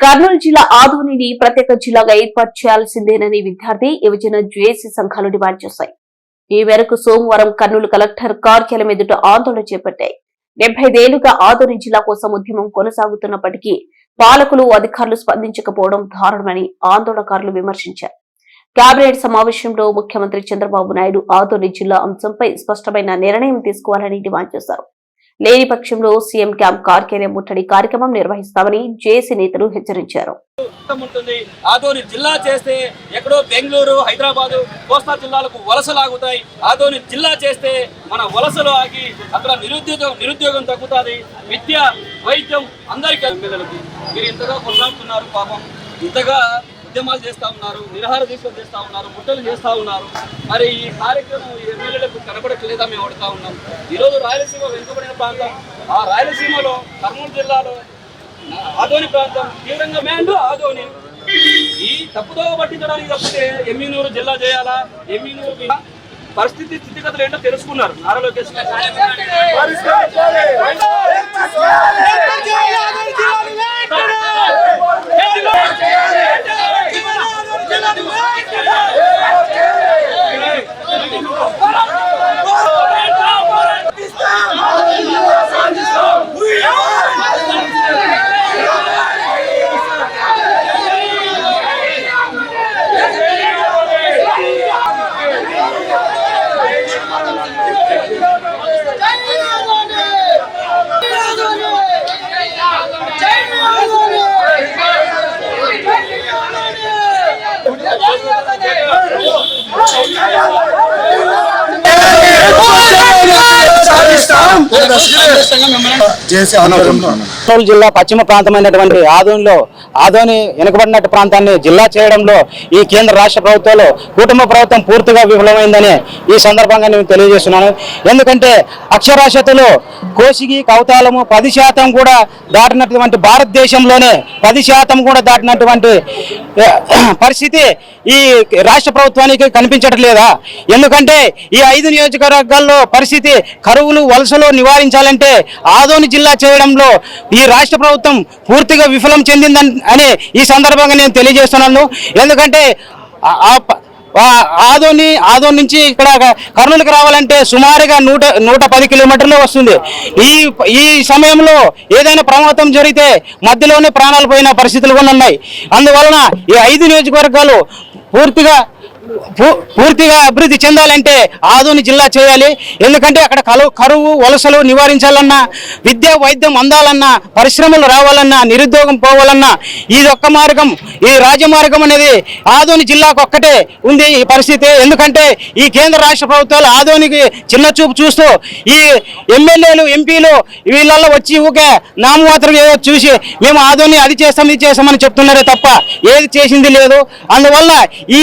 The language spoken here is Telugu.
కర్నూలు జిల్లా ఆదోనిని ప్రత్యేక జిల్లాగా ఏర్పాటు చేయాల్సిందేనని విద్యార్థి యువజన జేఏసీ సంఘాలు డిమాండ్ చేశాయి. ఈ మేరకు సోమవారం కర్నూలు కలెక్టర్ కార్యాలయం ఎదుట ఆందోళన చేపట్టాయి. డెబ్బై ఐదేళ్ళుగా ఆదోని జిల్లా కోసం ఉద్యమం కొనసాగుతున్నప్పటికీ పాలకులు అధికారులు స్పందించకపోవడం దారుణమని ఆందోళనకారులు విమర్శించారు. కేబినెట్ సమావేశంలో ముఖ్యమంత్రి చంద్రబాబు నాయుడు ఆదోని జిల్లా అంశంపై స్పష్టమైన నిర్ణయం తీసుకోవాలని డిమాండ్ చేశారు. లేని పక్షంలో సీఎం క్యాంప్ కార్యాలయం ముట్టడి కార్యక్రమం నిర్వహిస్తామని జేఏసీ నేతలు హెచ్చరించారు. ఆదోని జిల్లా చేస్తే ఎక్కడో బెంగళూరు హైదరాబాద్ కోస్తా జిల్లాలకు వలసలు ఆగుతాయి. ఆదోని జిల్లా చేస్తే మన వలసలు ఆగి అక్కడ నిరుద్యోగం నిరుద్యోగం తగ్గుతుంది. విద్య వైద్యం అందరికీ పిల్లలకి మీరు ఇంతగా కొట్లాడుతున్నారు పాపం. ఇంతగా ఉద్యమాలు చేస్తా ఉన్నారు నిరహార దీక్షలు చేస్తా ఉన్నారు ముట్టలు చేస్తా ఉన్నారు. మరి ఈ కార్యక్రమం ఈ ఎమ్మెల్యేలకు కనబడట్లేదా మేము అడుగుతా ఉన్నాం. ఈరోజు రాయలసీమ వెనుకబడిన ప్రాంతం. ఆ రాయలసీమలో కర్నూలు జిల్లాలో ఆదోని ప్రాంతం. తీవ్రంగా మేండు ఆదోని. ఈ తప్పుదోవ పట్టించడానికి తప్పితే ఎమ్మినూరు జిల్లా చేయాలా? ఎమ్మినూరు పరిస్థితి స్థితిగతులు ఏంటో తెలుసుకున్నారు నారా లోకేష్ చేసి ఆనందంలో కర్నూలు జిల్లా పశ్చిమ ప్రాంతమైనటువంటి ఆదోనిలో ఆదోని వెనుకబడినట్టు ప్రాంతాన్ని జిల్లా చేయడంలో ఈ కేంద్ర రాష్ట్ర ప్రభుత్వాలు కుటుంబ ప్రభుత్వం పూర్తిగా విఫలమైందని ఈ సందర్భంగా నేను తెలియజేస్తున్నాను. ఎందుకంటే అక్షరాస్యతలో కోసిగి కవతాలము పది శాతం కూడా దాటినటువంటి భారతదేశంలోనే పది శాతం కూడా దాటినటువంటి పరిస్థితి ఈ రాష్ట్ర ప్రభుత్వానికి కనిపించడం లేదా? ఎందుకంటే ఈ ఐదు నియోజకవర్గాల్లో పరిస్థితి కరువులు వలసలు నివారించాలంటే ఆదోని జిల్లా చేయడంలో ఈ రాష్ట్ర ప్రభుత్వం పూర్తిగా విఫలం చెందిందని అని ఈ సందర్భంగా నేను తెలియజేస్తున్నాను. ఎందుకంటే ఆ- ఆదోని ఆదోని నుంచి ఇక్కడ కర్నూలుకి రావాలంటే సుమారుగా నూట నూట పది కిలోమీటర్లు వస్తుంది. ఈ ఈ సమయంలో ఏదైనా ప్రమాదం జరిగితే మధ్యలోనే ప్రాణాలు పోయిన పరిస్థితులు కూడా ఉన్నాయి. అందువలన ఈ ఐదు నియోజకవర్గాలు పూర్తిగా పూర్తిగా అభివృద్ధి చెందాలంటే ఆదోని జిల్లా చేయాలి. ఎందుకంటే అక్కడ కలు కరువు వలసలు నివారించాలన్నా విద్య వైద్యం అందాలన్నా పరిశ్రమలు రావాలన్నా నిరుద్యోగం పోవాలన్నా ఇది ఒక్క మార్గం. ఈ రాజమార్గం అనేది ఆదోని జిల్లాకు ఒక్కటే ఉంది ఈ పరిస్థితి. ఎందుకంటే ఈ కేంద్ర రాష్ట్ర ప్రభుత్వాలు ఆదోనికి చిన్న చూపు చూస్తూ ఈ ఎమ్మెల్యేలు ఎంపీలు వీళ్ళల్లో వచ్చి ఊకే నామమాత్రం ఏదో చూసి మేము ఆదోని అది చేస్తాం ఇది చేస్తామని చెప్తున్నారే తప్ప ఏది చేసింది లేదు. అందువల్ల ఈ